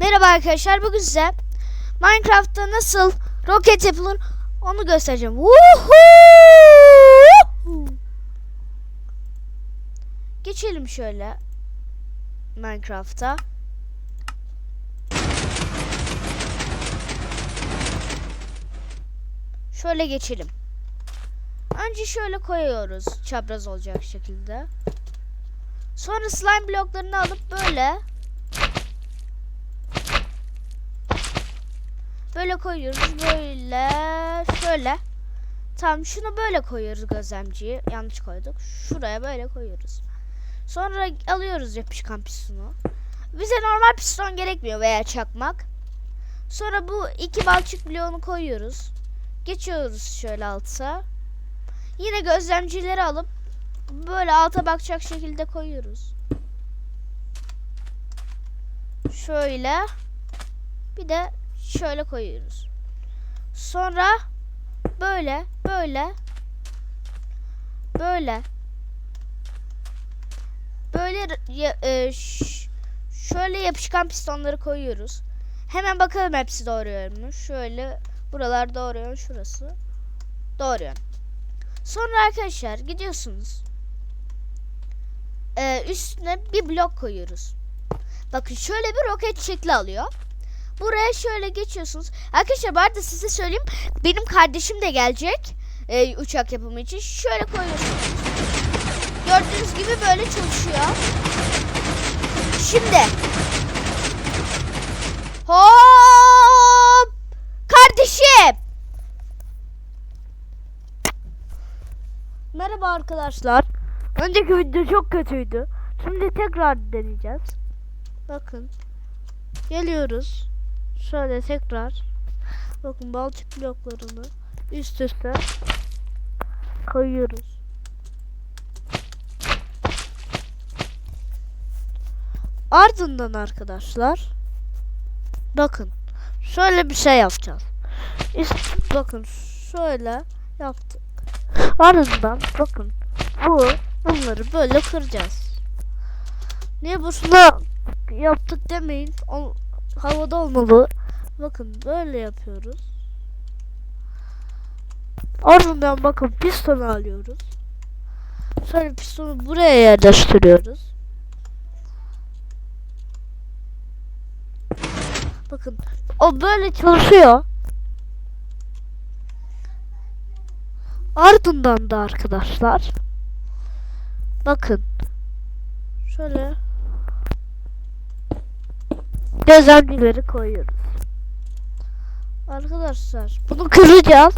Merhaba arkadaşlar bugün size Minecraft'ta nasıl roket yapılır onu göstereceğim. Woohoo! Geçelim şöyle Minecraft'a. Şöyle geçelim. Önce şöyle koyuyoruz çapraz olacak şekilde. Sonra slime bloklarını alıp böyle Böyle koyuyoruz. Böyle. Şöyle. Tamam şunu böyle koyuyoruz gözlemciyi. Yanlış koyduk. Şuraya böyle koyuyoruz. Sonra alıyoruz yapışkan pistonu. Bize normal piston gerekmiyor veya çakmak. Sonra bu iki balçık bloğunu koyuyoruz. Geçiyoruz şöyle alta. Yine gözlemcileri alıp böyle alta bakacak şekilde koyuyoruz. Şöyle. Bir de şöyle koyuyoruz. Sonra böyle böyle böyle böyle e, şöyle yapışkan pistonları koyuyoruz. Hemen bakalım hepsi doğruyor mu? Şöyle buralar doğruyor, şurası doğruyor. Sonra arkadaşlar gidiyorsunuz. Ee, üstüne bir blok koyuyoruz. Bakın şöyle bir roket şekli alıyor. Buraya şöyle geçiyorsunuz. Arkadaşlar bu arada size söyleyeyim. Benim kardeşim de gelecek. e, uçak yapımı için. Şöyle koyuyorsunuz. Gördüğünüz gibi böyle çalışıyor. Şimdi. Hop. Kardeşim. Merhaba arkadaşlar. Önceki video çok kötüydü. Şimdi tekrar deneyeceğiz. Bakın. Geliyoruz. Şöyle tekrar. Bakın balçık bloklarını üst üste koyuyoruz. Ardından arkadaşlar bakın şöyle bir şey yapacağız. İşte bakın şöyle yaptık. Ardından bakın bu bunları böyle kıracağız. Niye boşuna yaptık demeyin. O, havada olmalı. Bakın böyle yapıyoruz. Ardından bakın pistonu alıyoruz. Sonra pistonu buraya yerleştiriyoruz. Bakın o böyle çalışıyor. Ardından da arkadaşlar bakın şöyle gözlemcileri koyuyoruz. Arkadaşlar bunu kıracağız.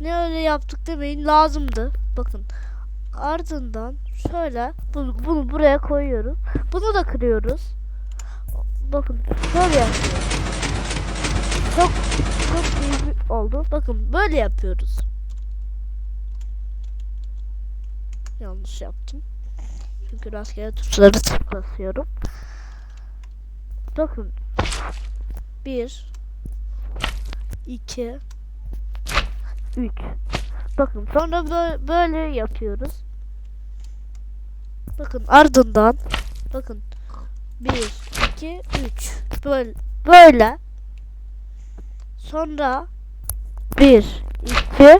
Ne öyle yaptık demeyin lazımdı. Bakın ardından şöyle bunu, bunu buraya koyuyoruz. Bunu da kırıyoruz. Bakın böyle yapıyoruz. Çok çok bir oldu. Bakın böyle yapıyoruz. Yanlış yaptım. Çünkü rastgele tuşları tıklasıyorum. Bakın. Bir. iki, Üç. Bakın sonra böyle, yapıyoruz. Bakın ardından. Bakın. Bir, iki, üç. Böyle. Böyle. Sonra. Bir, iki,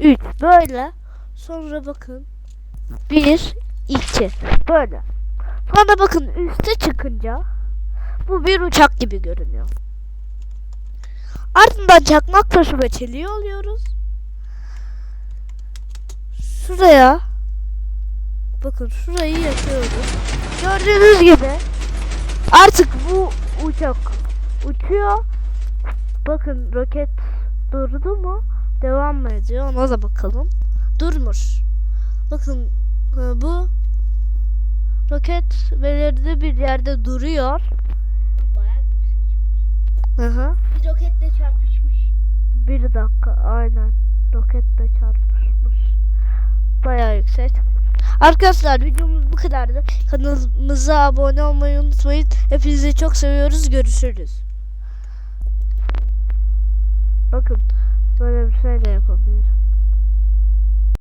üç. Böyle. Sonra bakın. Bir, iki. Böyle. Sonra bakın üste çıkınca bu bir uçak gibi görünüyor. Ardından çakmak taşı ve çeliği alıyoruz. Şuraya bakın şurayı yapıyoruz. Gördüğünüz gibi artık bu uçak uçuyor. Bakın roket durdu mu? Devam mı ediyor? Ona da bakalım. Durmuş. Bakın e, bu roket belirli bir yerde duruyor. Bayağı bir Hı hı. Bir roketle çarpışmış. Bir dakika aynen. Roketle çarpışmış. Bayağı yüksek. Arkadaşlar videomuz bu kadardı. Kanalımıza abone olmayı unutmayın. Hepinizi çok seviyoruz. Görüşürüz. Bakın böyle bir şey de yapabilirim.